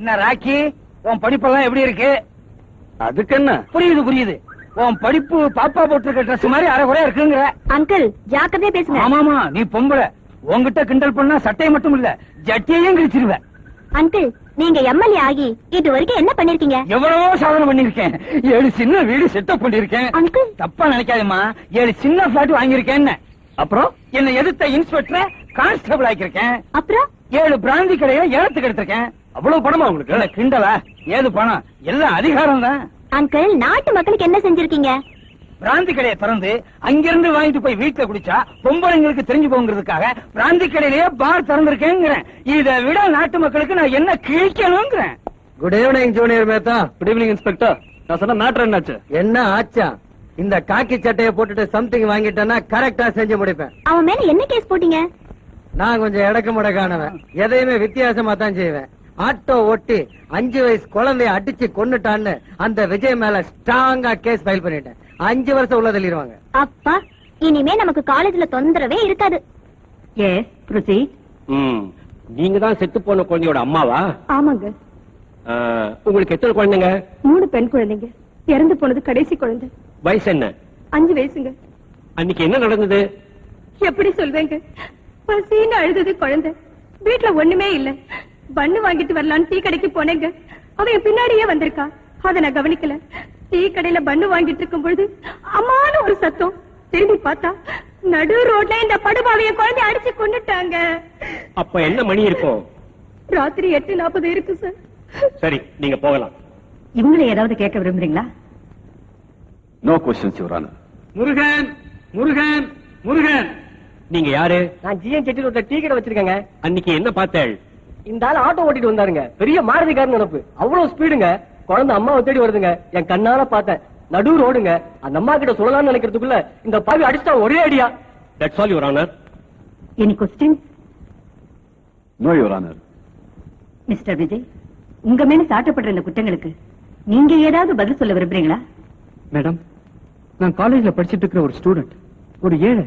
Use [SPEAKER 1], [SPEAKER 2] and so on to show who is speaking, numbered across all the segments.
[SPEAKER 1] என்ன ராக்கி உன் படிப்பெல்லாம் எப்படி இருக்கு?
[SPEAKER 2] அதுக்கு என்ன
[SPEAKER 1] புரியுது புரியுது. உன் படிப்பு பாப்பா போட்டிருக்க ட்ரெஸ் மாதிரி அரைகுறையா இருக்குங்கிற.
[SPEAKER 3] அங்கிள் ஜாக்கிரதையா பேசுங்க.
[SPEAKER 1] ஆமாமா நீ பொம்பளை. உன்கிட்ட கிண்டல் பண்ணா சட்டையை மட்டும் இல்ல ஜட்டியையும் கிழிச்சிருவ.
[SPEAKER 3] அங்கிள் நீங்க எம்எல்ஏ ஆகி இது வரைக்கும் என்ன பண்ணிருக்கீங்க?
[SPEAKER 1] எவ்வளவோ சாதனை பண்ணிருக்கேன். ஏழு சின்ன வீடு செட்டப் பண்ணிருக்கேன்.
[SPEAKER 3] அங்கிள்.
[SPEAKER 1] தப்பா நினைக்காதம்மா. ஏழு சின்ன பிளாட் வாங்கியிருக்கேன் அப்புறம் என்ன எதிர்த்த இன்ஸ்பெக்டர் கான்ஸ்டபிள் ஆக்கியிருக்கேன்.
[SPEAKER 3] அப்புறம்?
[SPEAKER 1] ஏழு பிராந்தி கடையில ஏலத்துக்கு எடுத்திருக்கேன்.
[SPEAKER 2] அவ்வளவு பணமா உங்களுக்கு?
[SPEAKER 1] இல்ல கிண்டலா? ஏது பணம்? எல்லாம் அதிகாரம் தான்.
[SPEAKER 3] அங்கிள் நாட்டு மக்களுக்கு என்ன செஞ்சிருக்கீங்க?
[SPEAKER 1] பிராந்தி கடையை திறந்து அங்கிருந்து வாங்கிட்டு போய் வீட்டுல குடிச்சா பொம்பளைங்களுக்கு தெரிஞ்சு போங்கிறதுக்காக பிராந்தி கடையிலேயே பார் திறந்திருக்கேங்கிறேன். இதை விட நாட்டு மக்களுக்கு நான் என்ன கிழிக்கணுங்கிறேன்.
[SPEAKER 4] Good evening junior Mehta.
[SPEAKER 2] Good evening inspector நான் சொன்ன மேட்டர் என்னாச்சு?
[SPEAKER 4] என்ன ஆச்சா? இந்த காக்கி சட்டையை போட்டுட்டு சம்திங் வாங்கிட்டேன்னா கரெக்டா செஞ்சு முடிப்பேன்.
[SPEAKER 3] அவன் மேல என்ன கேஸ் போட்டீங்க?
[SPEAKER 4] நான் கொஞ்சம் இடக்கு முடக்கானவன். எதையுமே வித்தியாசமா தான் செய்வேன். ஆட்டோ ஓட்டி அஞ்சு வயசு குழந்தைய அடிச்சு கொன்னுட்டான்னு அந்த விஜய் மேல ஸ்ட்ராங்கா கேஸ் ஃபைல் பண்ணிட்டேன். அஞ்சு வருஷம் உள்ள தள்ளிடுவாங்க.
[SPEAKER 3] அப்பா இனிமே நமக்கு காலேஜ்ல தொந்தரவே இருக்காது.
[SPEAKER 5] ஏ ருச்சி
[SPEAKER 2] ம் நீங்க தான் செத்து போன குழந்தையோட அம்மாவா?
[SPEAKER 5] ஆமாங்க.
[SPEAKER 2] ஆ, உங்களுக்கு எத்தனை குழந்தைங்க?
[SPEAKER 5] மூணு பெண் குழந்தைங்க. இறந்து போனது கடைசி குழந்தை.
[SPEAKER 2] வயசு என்ன?
[SPEAKER 5] அஞ்சு வயசுங்க.
[SPEAKER 2] அன்னைக்கு என்ன நடந்தது?
[SPEAKER 5] எப்படி சொல்வேங்க? பசின்னு அழுதது குழந்தை. வீட்ல ஒண்ணுமே இல்ல. பண்ணு வாங்கிட்டு வரலான்னு டீ கடைக்கு போனேங்க. அவ என் பின்னாடியே வந்திருக்கா. அத நான் கவனிக்கல. டீ கடையில பண்ணு வாங்கிட்டு இருக்கும் பொழுது அம்மான்னு ஒரு சத்தம். திரும்பி பார்த்தா நடு ரோட்ல இந்த படுபாவைய குழந்தை அடிச்சு கொண்டுட்டாங்க.
[SPEAKER 2] அப்ப என்ன மணி இருக்கும்?
[SPEAKER 5] ராத்திரி எட்டு நாற்பது இருக்கு சார்
[SPEAKER 2] சரி நீங்க போகலாம்.
[SPEAKER 5] இவங்களை ஏதாவது கேட்க விரும்புறீங்களா?
[SPEAKER 6] No questions your honour
[SPEAKER 2] Murugan Murugan Murugan. நீங்க யாரு?
[SPEAKER 4] நான் ஜிஎன் செட்டில் ஒரு டீ கடை வச்சிருக்கேங்க.
[SPEAKER 2] அன்னைக்கு என்ன பார்த்தேள்?
[SPEAKER 4] இந்த ஆள் ஆட்டோ ஓட்டிட்டு வந்தாருங்க. பெரிய மாருதிக்காரன் நினப்பு. அவ்வளவு ஸ்பீடுங்க. குழந்தை அம்மாவை தேடி வருதுங்க. என் கண்ணால பார்த்தேன். நடு ரோடுங்க. அந்த அம்மா கிட்ட சொல்லலாம்னு நினைக்கிறதுக்குள்ள இந்த பாவி அடிச்சா ஒரே அடியா.
[SPEAKER 2] That's all your honour
[SPEAKER 5] any question
[SPEAKER 6] no your honour
[SPEAKER 5] mister Vijay உங்க மேல சாட்டப்படுற இந்த குற்றங்களுக்கு நீங்க ஏதாவது பதில் சொல்ல விரும்புறீங்களா?
[SPEAKER 7] மேடம் நான் காலேஜ்ல படிச்சிட்டு இருக்கிற ஒரு ஸ்டூடெண்ட் ஒரு ஏழை.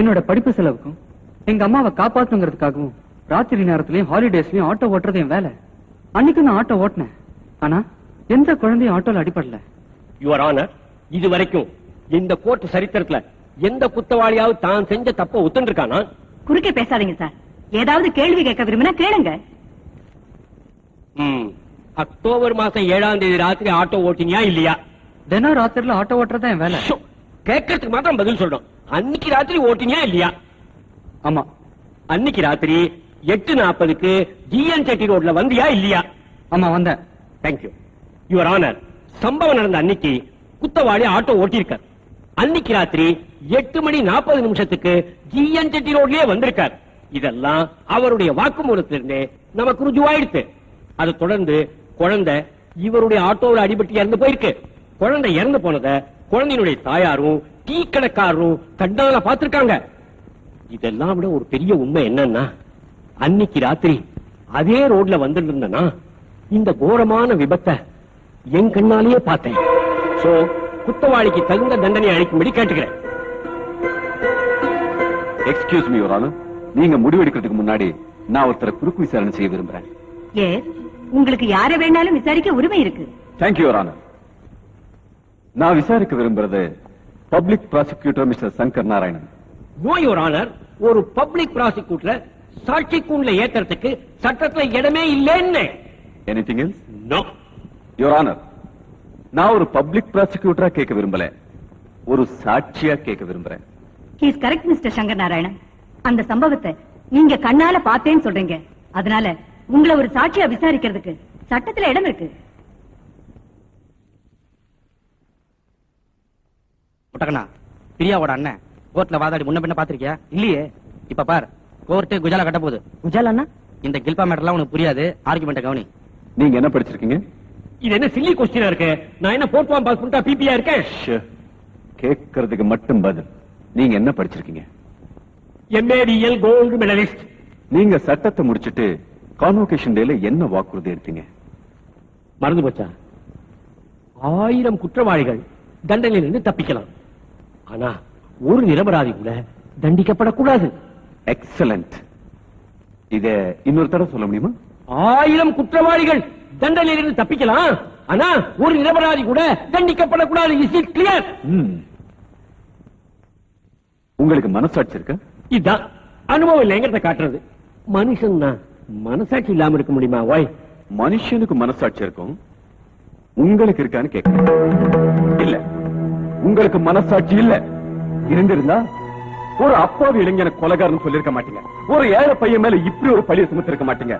[SPEAKER 7] என்னோட படிப்பு செலவுக்கும் எங்க அம்மாவை காப்பாத்துங்கிறதுக்காகவும் ராத்திரி நேரத்துலயும் ஹாலிடேஸ்லயும் ஆட்டோ ஓட்டுறது என் வேலை. அன்னைக்கு நான் ஆட்டோ ஓட்டினேன். ஆனா எந்த குழந்தையும் ஆட்டோல அடிபடல.
[SPEAKER 2] யுவர் ஆனர் இது வரைக்கும் இந்த கோர்ட் சரித்திரத்துல எந்த குத்தவாளியாவது தான் செஞ்ச தப்ப ஒத்துண்டிருக்கானா?
[SPEAKER 5] குறுக்கே பேசாதீங்க சார் ஏதாவது கேள்வி கேட்க விரும்பினா கேளுங்க.
[SPEAKER 2] அக்டோபர் மாசம் ஏழாம் தேதி ராத்திரி ஆட்டோ ஓட்டினியா இல்லையா?
[SPEAKER 7] தினம் ராத்திரில ஆட்டோ ஓட்டுறது என் வேலை.
[SPEAKER 2] கேட்கறதுக்கு மாத்திரம் பதில் சொல்லணும். அன்னைக்கு ராத்திரி ஓட்டினியா இல்லையா?
[SPEAKER 7] ஆமா.
[SPEAKER 2] அன்னைக்கு ராத்திரி எட்டு நாற்பதுக்கு ஜிஎன் செட்டி ரோட்ல வந்தியா இல்லையா?
[SPEAKER 7] ஆமா வந்தேன்.
[SPEAKER 2] தேங்க்யூ யுவர் ஆனர் சம்பவம் நடந்த அன்னைக்கு குத்தவாளி ஆட்டோ ஓட்டியிருக்கார். அன்னைக்கு ராத்திரி எட்டு மணி நாற்பது நிமிஷத்துக்கு ஜிஎன் செட்டி ரோட்லயே வந்திருக்கார். இதெல்லாம் அவருடைய வாக்குமூலத்திலிருந்து நமக்கு ருஜுவாயிடுத்து. அதை தொடர்ந்து குழந்தை இவருடைய ஆட்டோவில் அடிபட்டு இறந்து போயிருக்கு. குழந்தை இறந்து போனத குழந்தையினுடைய தாயாரும் டீ கடைக்காரரும் கண்ணால பார்த்திருக்காங்க. இதெல்லாம் விட ஒரு பெரிய உண்மை என்னன்னா அன்னைக்கு ராத்திரி அதே ரோட்ல வந்துட்டு இருந்தனா இந்த கோரமான விபத்தை என் கண்ணாலேயே பார்த்தேன். சோ குத்தவாளிக்கு தகுந்த தண்டனை அளிக்கும்படி கேட்டுக்கிறேன்.
[SPEAKER 6] எக்ஸ்கியூஸ் மீ ஆனர் நீங்க முடிவெடுக்கிறதுக்கு முன்னாடி நான் ஒருத்தரை குறுக்கு விசாரணை செய்ய விரும்புறேன்.
[SPEAKER 5] ஏ உங்களுக்கு யார வேணாலும் விசாரிக்க உரிமை இருக்கு.
[SPEAKER 6] தேங்க்யூ யுவர் ஆனர் நான் விசாரிக்க விரும்புறது public prosecutor mister Shankar Narayanan
[SPEAKER 2] no your honour ஒரு பப்ளிக் ப்ராசிக்யூட்டர் சாட்சி கூண்ல ஏத்துறதுக்கு சட்டத்துல இடமே இல்லைன்னு.
[SPEAKER 6] Anything else
[SPEAKER 2] no
[SPEAKER 6] your honour நான் ஒரு பப்ளிக் ப்ராசிக்யூட்டரா கேட்க விரும்பல. ஒரு சாட்சியா கேட்க விரும்புறேன்.
[SPEAKER 5] He's correct mister Shankar Narayanan அந்த சம்பவத்தை நீங்க கண்ணால பார்த்தேன்னு சொல்றீங்க. அதனால உங்களை ஒரு சாட்சியா விசாரிக்கிறதுக்கு சட்டத்துல இடம் இருக்கு.
[SPEAKER 1] பிரியாவோட அண்ணன் கோர்ட்ல வாதாடி முன்ன பின்ன பாத்திருக்கியா இல்லையே. இப்ப பார். கோர்ட்டு குஜாலா கட்ட போகுது.
[SPEAKER 4] குஜாலண்ணா
[SPEAKER 1] இந்த கில்பா மேட்டர்லாம் உனக்கு புரியாது. ஆர்குமெண்ட கவனி.
[SPEAKER 6] நீங்க என்ன படிச்சிருக்கீங்க?
[SPEAKER 2] இது என்ன சில்லி கொஸ்டினா இருக்கு? நான் என்ன போர்ட் ஃபார்ம் பாஸ் பண்ணிட்டா பிபியா இருக்கேன்?
[SPEAKER 6] ஷே, கேட்கறதுக்கு மட்டும் பதில். நீங்க என்ன படிச்சிருக்கீங்க?
[SPEAKER 2] எம்ஏடிஎல் கோல்டு மெடலிஸ்ட்
[SPEAKER 6] நீங்க சட்டத்தை முடிச்சிட்டு கான்வொகேஷன் டேல என்ன வாக்குறுதி எடுத்தீங்க?
[SPEAKER 2] மறந்து போச்சா? ஆயிரம் குற்றவாளிகள் தண்டனையிலிருந்து தப்பிக்கலாம். ஆனா ஒரு நிரபராதி கூட தண்டிக்கப்படக்கூடாது.
[SPEAKER 6] எக்ஸலண்ட் இத இன்னொரு தடவை சொல்ல முடியுமா?
[SPEAKER 2] ஆயிரம் குற்றவாளிகள் தண்டனையிலிருந்து தப்பிக்கலாம். ஆனா ஒரு நிரபராதி கூட தண்டிக்கப்படக்கூடாது. Is it clear.
[SPEAKER 6] உங்களுக்கு மனசாட்சி இருக்கா?
[SPEAKER 2] இதான். அனுபவம் இல்லைங்கிறத காட்டுறது. மனுஷன் தான். மனசாட்சி இல்லாம இருக்க முடியுமா? வாய்
[SPEAKER 6] மனுஷனுக்கு மனசாட்சி இருக்கும். உங்களுக்கு இருக்கான்னு கேட்க இல்ல. உங்களுக்கு மனசாட்சி இல்ல. இருந்திருந்தா ஒரு அப்பாவி இளைஞன கொலகாரன் சொல்லிருக்க மாட்டீங்க. ஒரு ஏழை பையன் மேல இப்படி ஒரு பழிய சுமத்திருக்க மாட்டீங்க.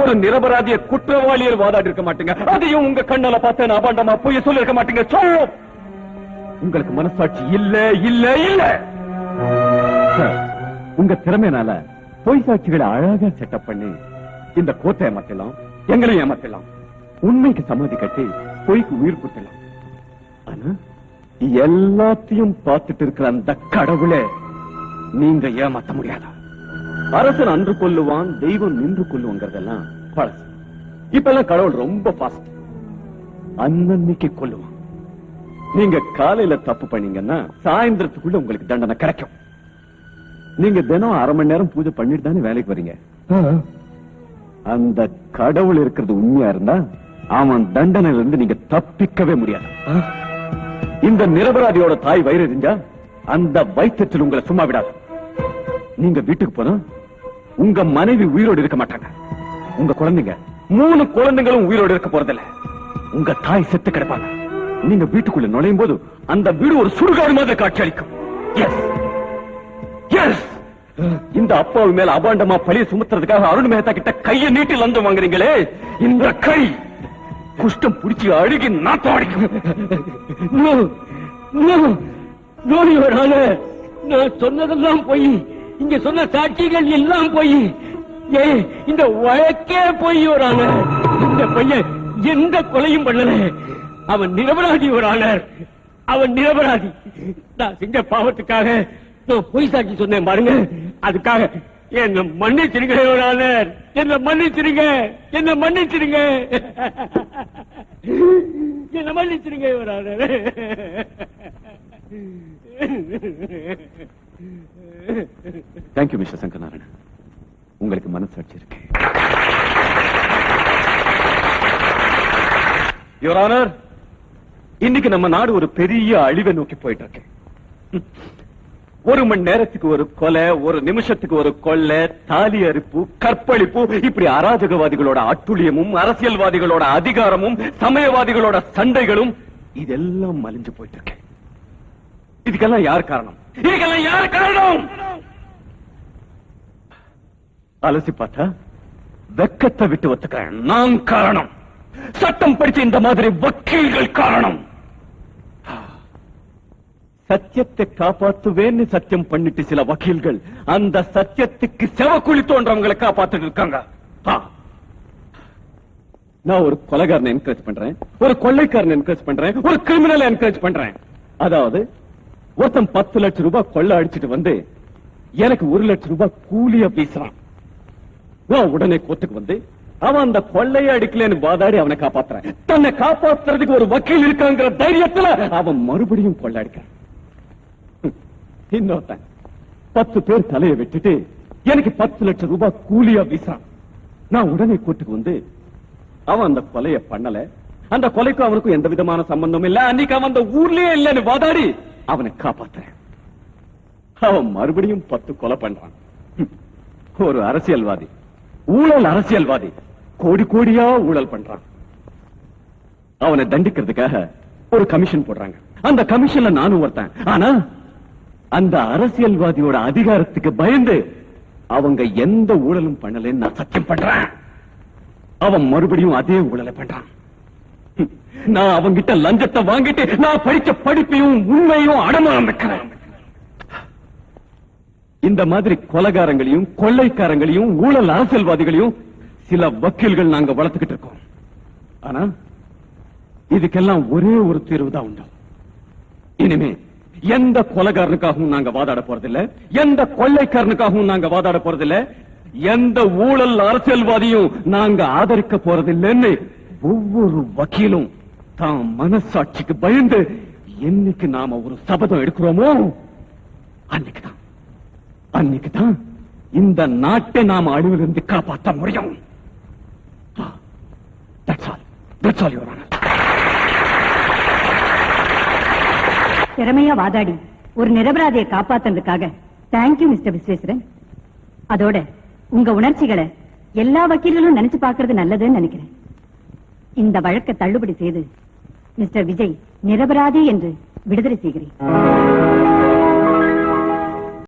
[SPEAKER 6] ஒரு நிரபராதிய குற்றவாளியர் வாதாடி இருக்க மாட்டீங்க. அதையும் உங்க கண்ணால பார்த்து அபாண்டமா போய் சொல்லிருக்க மாட்டீங்க. சோ உங்களுக்கு மனசாட்சி இல்ல இல்ல இல்ல. உங்க திறமையினால பொய் சாட்சிகளை அழகா செட்டப் பண்ணி இந்த கோட்டை ஏமாத்தலாம் எங்களையும் ஏமாத்தலாம். உண்மைக்கு சமாதி கட்டி பொய்க்கு உயிர் கொடுத்தலாம் ஆனா எல்லாத்தையும் பார்த்துட்டு இருக்கிற அந்த கடவுளை நீங்க ஏமாத்த முடியாதா? அரசன் அன்று கொல்லுவான் தெய்வம் நின்று கொல்லுவாங்கிறதெல்லாம் பழசு. இப்ப எல்லாம் கடவுள் ரொம்ப பாஸ்ட் அன்னன்னைக்கு கொல்லுவான். நீங்க காலையில தப்பு பண்ணீங்கன்னா சாயந்தரத்துக்குள்ள உங்களுக்கு தண்டனை கிடைக்கும். நீங்க தினம் அரை மணி நேரம் பூஜை பண்ணிட்டு தானே வேலைக்கு வரீங்க? அந்த கடவுள் இருக்கிறது உண்மையா இருந்தா அவன் தண்டனையில இருந்து நீங்க தப்பிக்கவே முடியாது. இந்த நிரபராதியோட தாய் வயிறு எரிஞ்சா அந்த வைத்தியத்தில் உங்களை சும்மா விடாது. நீங்க வீட்டுக்கு போதும் உங்க மனைவி உயிரோடு இருக்க மாட்டாங்க. உங்க குழந்தைங்க மூணு குழந்தைகளும் உயிரோடு இருக்க போறதில்ல. உங்க தாய் செத்து கிடப்பாங்க. நீங்க வீட்டுக்குள்ள நுழையும் போது அந்த வீடு ஒரு சுடுகாடு மாதிரி காட்சி அளிக்கும். எஸ் எஸ் இந்த அப்பாவு மேல அபாண்டமா பழிய சுமத்துறதுக்காக அருண் மேத்தா கிட்ட கையை நீட்டி லஞ்சம் வாங்குறீங்களே? இந்த கை குஷ்டம் புடிச்சு அழுகி நாத்தம் அடிக்கும்.
[SPEAKER 2] No, நான் சொன்னதெல்லாம் போய் இங்க சொன்ன சாட்சிகள் எல்லாம் போய் ஏ இந்த வழக்கே போய் இந்த பையன் எந்த கொலையும் பண்ணல. அவன் நிரபராதி ஒரு Honor. அவன் நிரபராதி. நான் செஞ்ச பாவத்துக்காக நான் பொய் சாட்சி சொன்னேன் பாருங்க. அதுக்காக என்ன மன்னிச்சிருங்க ஒரு ஆனர் என்ன மன்னிச்சிருங்க என்ன மன்னிச்சிருங்க. என்ன மன்னிச்சிருங்க ஒரு ஆனர்
[SPEAKER 6] தேங்க்யூ மிஸ்டர் சங்கநாராயணன் உங்களுக்கு மனசாட்சி இருக்கு. யுவர் ஆனர் இன்னைக்கு நம்ம நாடு ஒரு பெரிய அழிவை நோக்கி போயிட்டு இருக்கு ஒரு மணி நேரத்துக்கு ஒரு கொலை ஒரு நிமிஷத்துக்கு ஒரு கொள்ளை தாலி அறுப்பு கற்பழிப்பு இப்படி அராஜகவாதிகளோட அட்டுழியமும் அரசியல்வாதிகளோட அதிகாரமும் சமயவாதிகளோட சண்டைகளும் இதெல்லாம் மலிஞ்சு போயிட்டு இருக்கு இதுக்கெல்லாம் யார் காரணம்? இதுக்கெல்லாம் யார் காரணம்? அலசி பார்த்தா வெக்கத்தை விட்டு ஒத்துக்கிறேன். நான் காரணம். சட்டம் படிச்ச இந்த மாதிரி வக்கீல்கள் காரணம். சத்தியத்தை காப்பாத்துவேன்னு சத்தியம் பண்ணிட்டு சில வக்கீல்கள் அந்த சத்தியத்துக்கு செவக்குழி தோன்றவங்களை காப்பாத்திட்டு இருக்காங்க. நான் ஒரு கொலைகாரனை என்கரேஜ் பண்றேன். ஒரு கொள்ளைக்காரனை என்கரேஜ் பண்றேன். ஒரு கிரிமினல் என்கரேஜ் பண்றேன். அதாவது ஒருத்தன் பத்து லட்சம் ரூபாய் கொள்ளை அடிச்சிட்டு வந்து எனக்கு ஒரு லட்சம் ரூபாய் கூலியா பேசுறான் நான் உடனே கோர்ட்டுக்கு வந்து அவன் அந்த கொள்ளையை அடிக்கலன்னு வாதாடி அவனை காப்பாத்துறான். தன்னை காப்பாத்துறதுக்கு ஒரு வக்கீல் இருக்காங்கிற தைரியத்துல அவன் மறுபடியும் கொள்ளை அடிக்கிறான். இன்னொருத்தன் பத்து பேர் தலையை வெட்டிட்டு எனக்கு பத்து லட்சம் ரூபாய் கூலியா வீசுறான். நான் உடனே கூட்டுக்கு வந்து அவன் அந்த கொலைய பண்ணல. அந்த கொலைக்கும் அவனுக்கும் எந்த விதமான சம்பந்தம் இல்ல. அன்னைக்கு அவன் அந்த ஊர்லயே இல்லன்னு வாதாடி அவனை காப்பாத்துறேன். அவன் மறுபடியும் பத்து கொலை பண்றான். ஒரு அரசியல்வாதி ஊழல் அரசியல்வாதி கோடி கோடியா ஊழல் பண்றான். அவனை தண்டிக்கிறதுக்காக ஒரு கமிஷன் போடுறாங்க. அந்த கமிஷன்ல நானும் ஒருத்தன். ஆனா அந்த அரசியல்வாதியோட அதிகாரத்துக்கு பயந்து அவங்க எந்த ஊழலும் பண்ணலன்னு நான் சத்தியம் பண்றேன். அவன் மறுபடியும் அதே ஊழலை பண்றான். நான் அவங்கிட்ட லஞ்சத்தை வாங்கிட்டு நான் படிச்ச படிப்பையும் உண்மையும் அடமானம் வைக்கிறேன். இந்த மாதிரி கொலகாரங்களையும் கொள்ளைக்காரங்களையும் ஊழல் அரசியல்வாதிகளையும் சில வக்கீல்கள் நாங்க வளர்த்துக்கிட்டு இருக்கோம். ஆனா இதுக்கெல்லாம் ஒரே ஒரு தீர்வு தான் உண்டு. இனிமே எந்த கொலகாரனுக்காகவும் நாங்க வாதாட போறதில்ல எந்த கொள்ளைக்காரனுக்காகவும் நாங்க வாதாட போறதில்ல எந்த ஊழல் அரசியல்வாதியும் நாங்க ஆதரிக்க போறதில்லைன்னு ஒவ்வொரு வக்கீலும் தான் மனசாட்சிக்கு பயந்து என்னைக்கு நாம ஒரு சபதம் எடுக்கிறோமோ அன்னைக்குதான். அன்னைக்குதான் இந்த நாட்டை நாம அழிவிலிருந்து காப்பாற்ற முடியும்.
[SPEAKER 5] திறமையா வாதாடி. ஒரு நிரபராதியை காப்பாத்துறதுக்காக தேங்க்யூ மிஸ்டர் விஸ்வேஸ்வரன். அதோட உங்க உணர்ச்சிகளை எல்லா வக்கீல்களும் நினைச்சு பாக்குறது நல்லதுன்னு நினைக்கிறேன். இந்த வழக்கை தள்ளுபடி செய்து மிஸ்டர் விஜய் நிரபராதி என்று விடுதலை செய்கிறேன்.